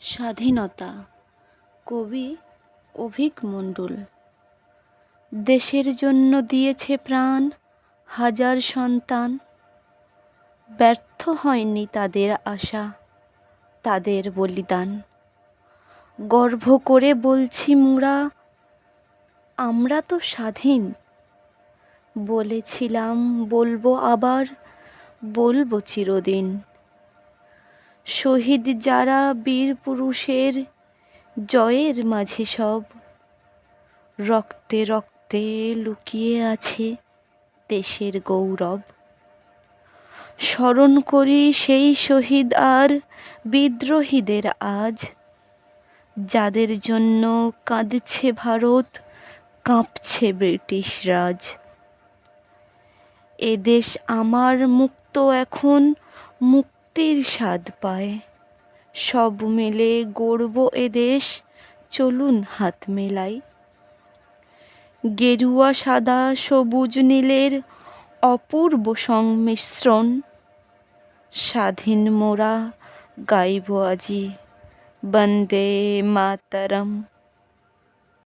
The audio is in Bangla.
স্বাধীনতা। কবি অভিক মণ্ডল। দেশের জন্য দিয়েছে প্রাণ হাজার সন্তান। ব্যর্থ হয়নি তাদের আশা, তাদের বলিদান। গর্ব করে বলছি মোরা, আমরা তো স্বাধীন। বলেছিলাম, বলব আবার, বলব চিরদিন। শহীদ যারা বীর পুরুষের জয়ের মাঝে সব রক্তে রক্তে লুকিয়ে আছে দেশের গৌরব। স্মরণ করি সেই শহীদ আর বিদ্রোহীদের আজ, যাদের জন্য কাঁদছে ভারত, কাঁপছে ব্রিটিশ রাজ। এদেশ আমার মুক্ত এখন মুক্তির স্বাদ পায়। সব মিলে গড়ব এদেশ চলুন হাত মেলাই। গেরুয়া সাদা সবুজ নীলের অপূর্ব সংমিশ্রণ। স্বাধীন মোরা গাইব আজি বন্দে মাতরম।